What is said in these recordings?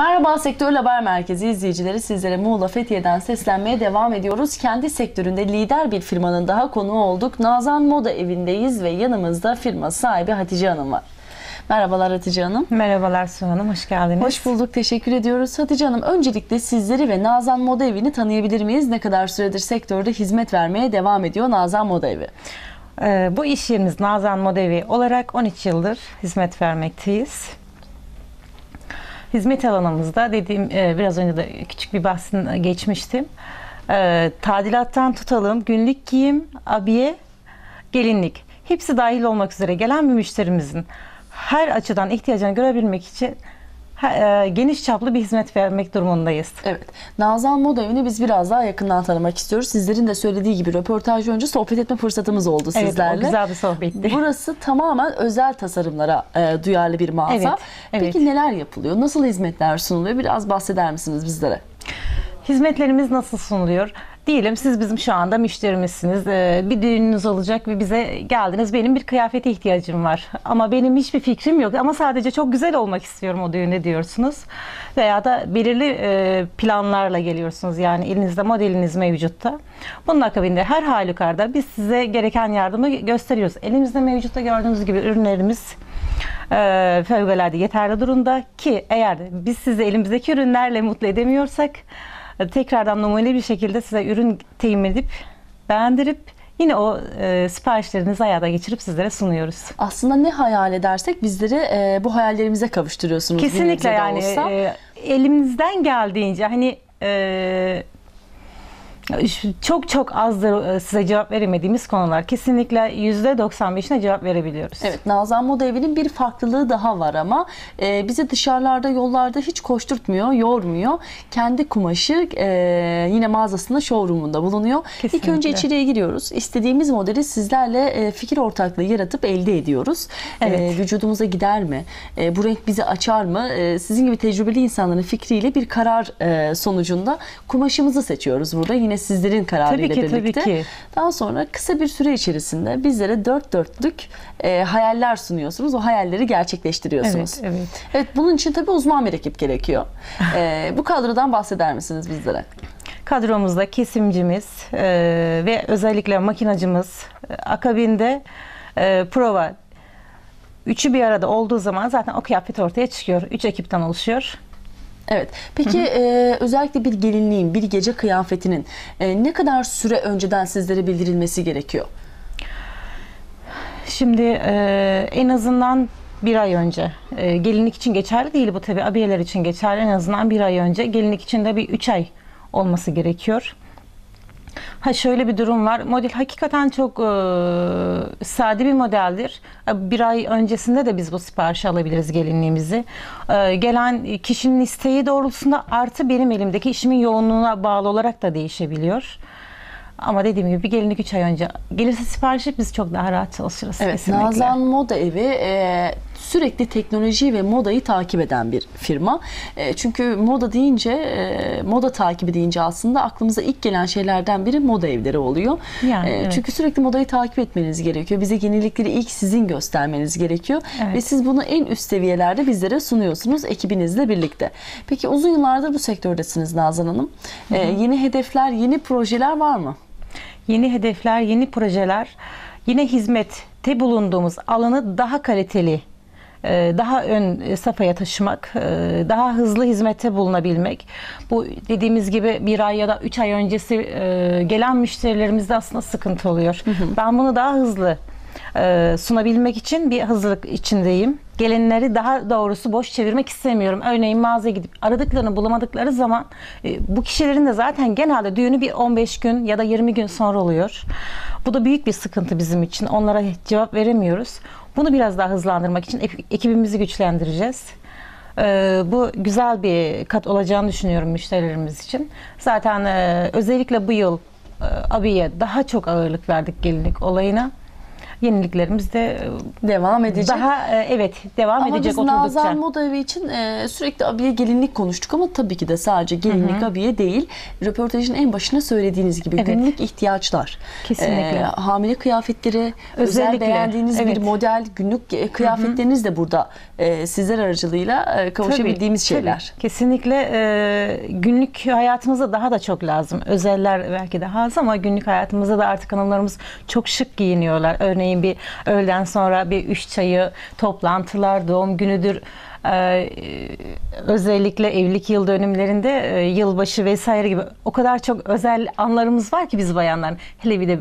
Merhaba Sektör Haber Merkezi izleyicileri sizlere Muğla Fethiye'den seslenmeye devam ediyoruz. Kendi sektöründe lider bir firmanın daha konuğu olduk. Nazan Moda evindeyiz ve yanımızda firma sahibi Hatice Hanım var. Merhabalar Hatice Hanım. Merhabalar Su Hanım, hoş geldiniz. Hoş bulduk, teşekkür ediyoruz. Hatice Hanım, öncelikle sizleri ve Nazan Moda Evi'ni tanıyabilir miyiz? Ne kadar süredir sektörde hizmet vermeye devam ediyor Nazan Moda Evi? Ee, bu iş yerimiz Nazan Modevi olarak 13 yıldır hizmet vermekteyiz. Hizmet alanımızda dediğim e, biraz önce de küçük bir bahsini geçmiştim. Ee, tadilattan tutalım, günlük giyim, abiye, gelinlik hepsi dahil olmak üzere gelen bir müşterimizin her açıdan ihtiyacını görebilmek için e, geniş çaplı bir hizmet vermek durumundayız. Evet. Nazan Moda Evi'ni biz biraz daha yakından tanımak istiyoruz. Sizlerin de söylediği gibi röportaj önce sohbet etme fırsatımız oldu Evet, sizlerle. o güzel bir sohbetti. Burası tamamen özel tasarımlara e, duyarlı bir mağaza. Evet, evet. Peki neler yapılıyor? Nasıl hizmetler sunuluyor? Biraz bahseder misiniz bizlere? Hizmetlerimiz nasıl sunuluyor? Diyelim siz bizim şu anda müşterimizsiniz. Ee, Bir düğününüz olacak ve bize geldiniz. Benim bir kıyafete ihtiyacım var. Ama benim hiçbir fikrim yok. Ama sadece çok güzel olmak istiyorum o düğünde diyorsunuz. Veya da belirli e, planlarla geliyorsunuz. Yani elinizde modeliniz mevcutta. Bunun akabinde her halükarda biz size gereken yardımı gösteriyoruz. Elimizde mevcutta gördüğünüz gibi ürünlerimiz e, fevkalade yeterli durumda ki eğer biz sizi elimizdeki ürünlerle mutlu edemiyorsak e, tekrardan numune bir şekilde size ürün temin edip beğendirip yine o e, siparişlerinizi hayata geçirip sizlere sunuyoruz. Aslında ne hayal edersek bizleri e, bu hayallerimize kavuşturuyorsunuz. Kesinlikle yani olsa. e, elimizden geldiğince hani e, çok çok azdır e, size cevap veremediğimiz konular. Kesinlikle %95'ine cevap verebiliyoruz. Evet Nazan Moda Evi'nin bir farklılığı daha var ama e, bizi dışarılarda yollarda hiç koşturtmuyor, yormuyor. Kendi kumaşı e, yine mağazasında showroomunda bulunuyor. İlk Kesinlikle. önce içeriye giriyoruz. İstediğimiz modeli sizlerle e, fikir ortaklığı yaratıp elde ediyoruz. Evet. E, vücudumuza gider mi? E, bu renk bizi açar mı? E, sizin gibi tecrübeli insanların fikriyle bir karar e, sonucunda kumaşımızı seçiyoruz burada. Yine sizlerin kararıyla Tabii ki, tabii ki. Daha sonra kısa bir süre içerisinde bizlere dört dörtlük e, hayaller sunuyorsunuz. O hayalleri gerçekleştiriyorsunuz. Evet, evet. Evet, bunun için tabii uzman bir ekip gerekiyor. E, bu kadrodan bahseder misiniz bizlere? Kadromuzda kesimcimiz e, ve özellikle makinacımız e, akabinde e, prova üçü bir arada olduğu zaman zaten o kıyafet ortaya çıkıyor. Üç ekipten oluşuyor. Evet. Peki e, özellikle bir gelinliğin, bir gece kıyafetinin e, ne kadar süre önceden sizlere bildirilmesi gerekiyor? Şimdi e, en azından bir ay önce. E, gelinlik için geçerli değil bu tabii. Abiyeler için geçerli. En azından bir ay önce. Gelinlik için de bir üç ay olması gerekiyor. Ha şöyle bir durum var. Model hakikaten çok e, sade bir modeldir. E, Bir ay öncesinde de biz bu siparişi alabiliriz gelinliğimizi. E, gelen kişinin isteği doğrultusunda artı benim elimdeki işimin yoğunluğuna bağlı olarak da değişebiliyor. Ama dediğim gibi bir gelinlik 3 ay önce gelirse siparişi biz çok daha rahat çalışırız Evet, kesinlikle. Nazan Moda Evi e, sürekli teknoloji ve modayı takip eden bir firma. E, çünkü moda deyince, e, moda takibi deyince aslında aklımıza ilk gelen şeylerden biri moda evleri oluyor. Yani, E, evet. Çünkü sürekli modayı takip etmeniz gerekiyor. Bize yenilikleri ilk sizin göstermeniz gerekiyor. Evet. Ve siz bunu en üst seviyelerde bizlere sunuyorsunuz ekibinizle birlikte. Peki uzun yıllardır bu sektördesiniz Nazan Hanım. E, yeni hedefler, yeni projeler var mı? Yeni hedefler, yeni projeler, yine hizmette bulunduğumuz alanı daha kaliteli, daha ön safhaya taşımak, e, daha hızlı hizmette bulunabilmek. Bu dediğimiz gibi bir ay ya da üç ay öncesi e, gelen müşterilerimizde aslında sıkıntı oluyor. Ben bunu daha hızlı e, sunabilmek için bir hazırlık içindeyim. Gelenleri daha doğrusu boş çevirmek istemiyorum. Örneğin mağazaya gidip aradıklarını bulamadıkları zaman bu kişilerin de zaten genelde düğünü bir 15 gün ya da 20 gün sonra oluyor. Bu da büyük bir sıkıntı bizim için. Onlara cevap veremiyoruz. Bunu biraz daha hızlandırmak için ek- ekibimizi güçlendireceğiz. Ee, bu güzel bir kat olacağını düşünüyorum müşterilerimiz için. Zaten e, özellikle bu yıl e, abiye daha çok ağırlık verdik gelinlik olayına. Yeniliklerimiz de e, Devam edecek. daha e, evet devam Ama edecek biz oturdukça. Nazan Moda Evi için e, sürekli abiye gelinlik konuştuk ama tabii ki de sadece gelinlik abiye değil. Röportajın en başına söylediğiniz gibi Evet. günlük ihtiyaçlar. Kesinlikle. E, hamile kıyafetleri, özel Özellikle, beğendiğiniz bir evet. model, günlük kıyafetleriniz de burada e, sizler aracılığıyla e, kavuşabildiğimiz Tabii, şeyler. tabii. Kesinlikle e, günlük hayatımızda daha da çok lazım. Özeller belki daha az ama günlük hayatımızda da artık hanımlarımız çok şık giyiniyorlar. Örneğin bir öğleden sonra bir üç çayı, toplantılar, doğum günüdür. e, özellikle evlilik yıl dönümlerinde e, yılbaşı vesaire gibi o kadar çok özel anlarımız var ki biz bayanlar. Hele bir de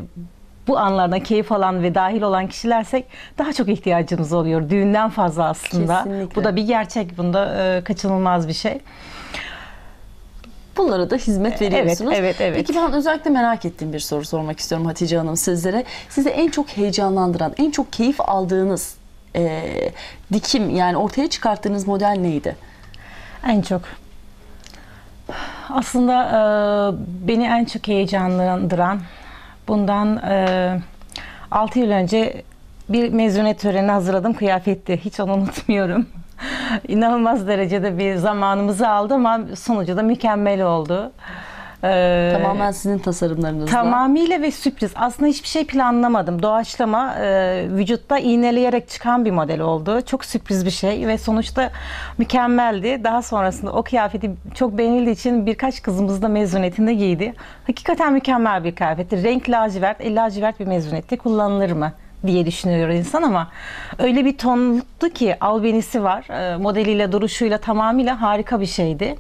bu anlardan keyif alan ve dahil olan kişilersek daha çok ihtiyacımız oluyor. Düğünden fazla aslında. Kesinlikle. Bu da bir gerçek. Bunda e, kaçınılmaz bir şey. Bunlara da hizmet veriyorsunuz. evet, evet. Peki ben özellikle merak ettiğim bir soru sormak istiyorum Hatice Hanım sizlere. Sizi en çok heyecanlandıran, en çok keyif aldığınız e, dikim yani ortaya çıkarttığınız model neydi? En çok. Aslında e, beni en çok heyecanlandıran bundan e, 6 yıl önce bir mezuniyet töreni hazırladım kıyafetti. Hiç onu unutmuyorum. İnanılmaz derecede bir zamanımızı aldı ama sonucu da mükemmel oldu. E, Tamamen sizin tasarımlarınızla. Tamamıyla ve sürpriz. Aslında hiçbir şey planlamadım. Doğaçlama e, vücutta iğneleyerek çıkan bir model oldu. Çok sürpriz bir şey ve sonuçta mükemmeldi. Daha sonrasında o kıyafeti çok beğenildiği için birkaç kızımız da mezuniyetinde giydi. Hakikaten mükemmel bir kıyafetti. Renk lacivert, e, lacivert bir mezuniyette kullanılır mı? Diye düşünüyor insan ama öyle bir tonluktu ki albenisi var. E, modeliyle, duruşuyla tamamıyla harika bir şeydi.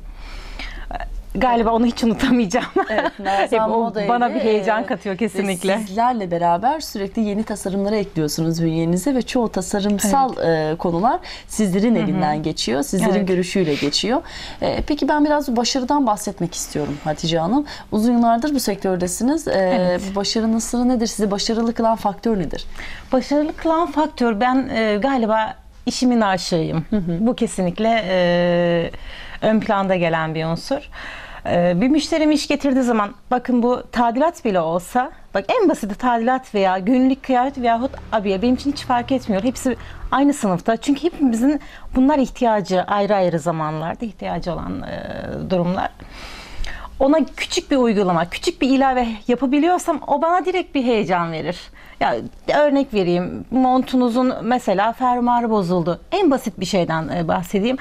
Galiba onu hiç unutamayacağım. Evet, Nazan Moda bana bir heyecan e, katıyor kesinlikle. Sizlerle beraber sürekli yeni tasarımlara ekliyorsunuz bünyenize ve çoğu tasarımsal e, konular sizlerin elinden geçiyor. Sizlerin Evet. görüşüyle geçiyor. E, peki ben biraz başarıdan bahsetmek istiyorum Hatice Hanım. Uzun yıllardır bu sektördesiniz. E, Evet. Başarının sırrı nedir? Sizi başarılı kılan faktör nedir? Başarılı kılan faktör ben galiba işimin aşığıyım. Bu kesinlikle e, ön planda gelen bir unsur. E, bir müşterim iş getirdiği zaman bakın bu tadilat bile olsa bak en basiti tadilat veya günlük kıyafet veyahut abiye benim için hiç fark etmiyor. Hepsi aynı sınıfta. Çünkü hepimizin bunlar ihtiyacı ayrı ayrı zamanlarda ihtiyacı olan e, durumlar. Ona küçük bir uygulama, küçük bir ilave yapabiliyorsam o bana direkt bir heyecan verir. Ya örnek vereyim. Montunuzun mesela fermuarı bozuldu. En basit bir şeyden e, bahsedeyim.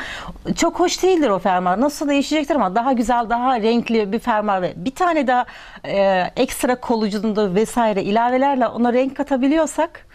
Çok hoş değildir o fermuar. Nasıl değişecektir ama daha güzel, daha renkli bir fermuar ve bir tane daha e, ekstra kolucunda vesaire ilavelerle ona renk katabiliyorsak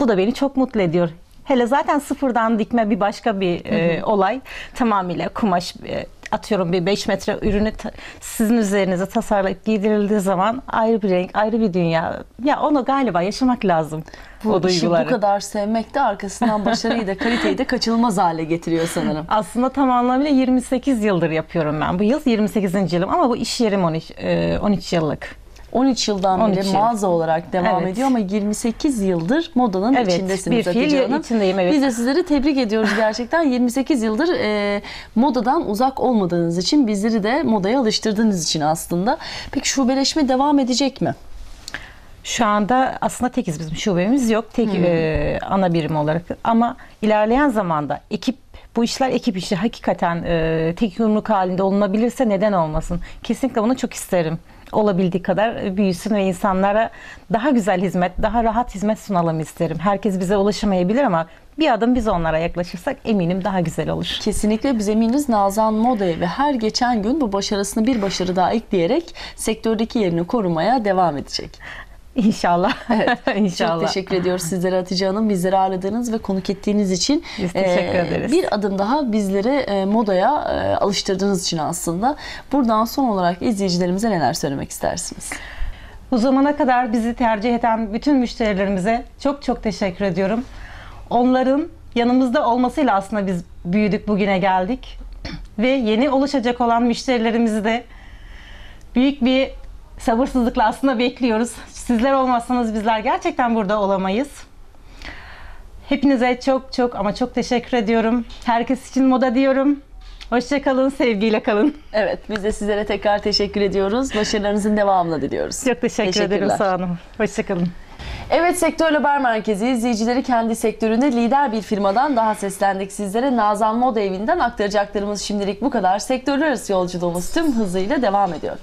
bu da beni çok mutlu ediyor. Hele zaten sıfırdan dikme bir başka bir e, olay. Tamamıyla kumaş e, atıyorum bir 5 metre ürünü sizin üzerinize tasarlayıp giydirildiği zaman ayrı bir renk, ayrı bir dünya. Ya onu galiba yaşamak lazım. Bu o işi bu duyguları. kadar sevmek de arkasından başarıyı da kaliteyi de kaçınılmaz hale getiriyor sanırım. Aslında tam anlamıyla 28 yıldır yapıyorum ben. Bu yıl 28. yılım ama bu iş yerim 13, e, 13 yıllık. 13 yıldan 13 beri yıl. mağaza olarak devam Evet. ediyor ama 28 yıldır modanın Evet, içindesiniz bir Hatice Hanım. içindeyim, evet. Biz de sizleri tebrik ediyoruz gerçekten. 28 yıldır e, modadan uzak olmadığınız için bizleri de modaya alıştırdığınız için aslında. Peki şubeleşme devam edecek mi? Şu anda aslında tekiz bizim şubemiz yok. Tek e, ana birim olarak ama ilerleyen zamanda ekip bu işler ekip işi hakikaten e, tek yumruk halinde olunabilirse neden olmasın? Kesinlikle bunu çok isterim. Olabildiği kadar büyüsün ve insanlara daha güzel hizmet, daha rahat hizmet sunalım isterim. Herkes bize ulaşamayabilir ama bir adım biz onlara yaklaşırsak eminim daha güzel olur. Kesinlikle biz eminiz Nazan Moda'ya ve her geçen gün bu başarısını bir başarı daha ekleyerek sektördeki yerini korumaya devam edecek. İnşallah. Evet. İnşallah. Çok teşekkür ediyoruz sizlere Hatice Hanım. Bizleri ağırladığınız ve konuk ettiğiniz için. Biz teşekkür Ee, ederiz. Bir adım daha bizleri e, modaya e, alıştırdığınız için aslında. Buradan son olarak izleyicilerimize neler söylemek istersiniz? Bu zamana kadar bizi tercih eden bütün müşterilerimize çok çok teşekkür ediyorum. Onların yanımızda olmasıyla aslında biz büyüdük, bugüne geldik. Ve yeni oluşacak olan müşterilerimizi de büyük bir sabırsızlıkla aslında bekliyoruz. Sizler olmazsanız bizler gerçekten burada olamayız. Hepinize çok çok ama çok teşekkür ediyorum. Herkes için moda diyorum. Hoşçakalın, sevgiyle kalın. Evet biz de sizlere tekrar teşekkür ediyoruz. Başarılarınızın devamını diliyoruz. Çok teşekkür ederim sağ olun. Hoşçakalın. Evet Sektör Haber Merkezi izleyicileri kendi sektöründe lider bir firmadan daha seslendik sizlere. Nazan Moda Evi'nden aktaracaklarımız şimdilik bu kadar. Sektörler arası yolculuğumuz tüm hızıyla devam ediyor.